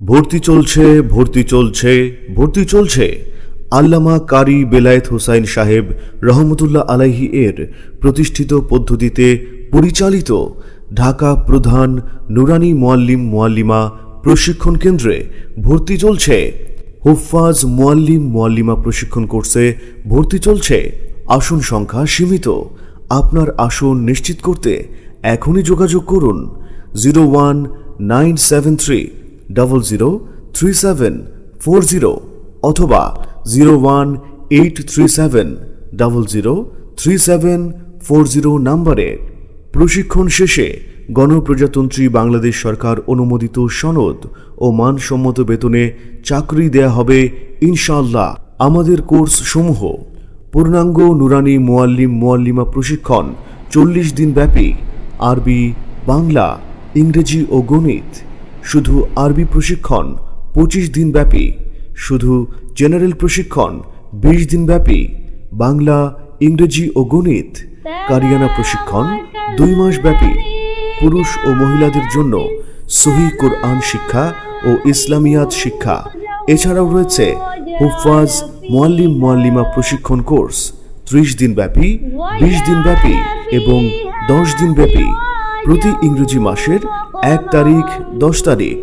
ভর্তি চলছে ভর্তি চলছে ভর্তি চলছে। আল্লামা কারি বেলায়েত হোসাইন সাহেব রহমতুল্লাহ আলাইহি এর প্রতিষ্ঠিত পদ্ধতিতে পরিচালিত ঢাকা প্রধান নুরানি মোয়াল্লিম মোয়াল্লিমা প্রশিক্ষণ কেন্দ্রে ভর্তি চলছে। হুফাজ মোয়াল্লিম মোয়াল্লিমা প্রশিক্ষণ কোর্সে ভর্তি চলছে। আসন সংখ্যা সীমিত। আপনার আসন নিশ্চিত করতে এখনই যোগাযোগ করুন। Zero one nine seven three double zero three seven four zero অথবা zero one eight three seven double zero three seven four zero নাম্বারে। প্রশিক্ষণ শেষে গণপ্রজাতন্ত্রী বাংলাদেশ সরকার অনুমোদিত সনদ ও মানসম্মত বেতনে চাকরি দেয়া হবে ইনশাল্লাহ আমাদের কোর্স সমূহ। পূর্ণাঙ্গ নুরানি মোয়াল্লিম মোয়াল্লিমা প্রশিক্ষণ চল্লিশ দিন ব্যাপী। আরবি, বাংলা, ইংরেজি ও গণিত। শুধু আরবি প্রশিক্ষণ পঁচিশ দিন ব্যাপী, শুধু জেনারেল প্রশিক্ষণ বিশ দিন ব্যাপী, বাংলা, ইংরেজি ও গণিত, কারিয়ানা প্রশিক্ষণ দুই মাস ব্যাপী, পুরুষ ও মহিলাদের জন্য সহি কোরআন শিক্ষা ও ইসলামিয়াত শিক্ষা। এছাড়াও রয়েছে হুফাজ মোয়াল্লিম মোয়াল্লিমা প্রশিক্ষণ কোর্স, ত্রিশ দিন ব্যাপী, বিশ দিন ব্যাপী এবং দশ দিন ব্যাপী। প্রতি ইংরেজি মাসের এক তারিখ, দশ তারিখ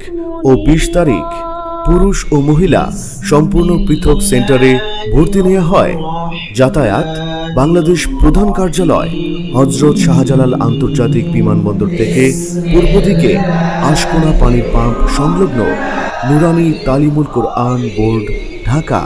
ও বিশ তারিখ পুরুষ ও মহিলা সম্পূর্ণ পৃথক সেন্টারে ভর্তি নেওয়া হয়। যাতায়াত বাংলাদেশ প্রধান কার্যালয়, হজরত শাহজালাল আন্তর্জাতিক বিমানবন্দর থেকে পূর্ব দিকে আশকোনা পানির পাম্প সংলগ্ন নুরানি তালিমুল কোরআন বোর্ড, ঢাকা।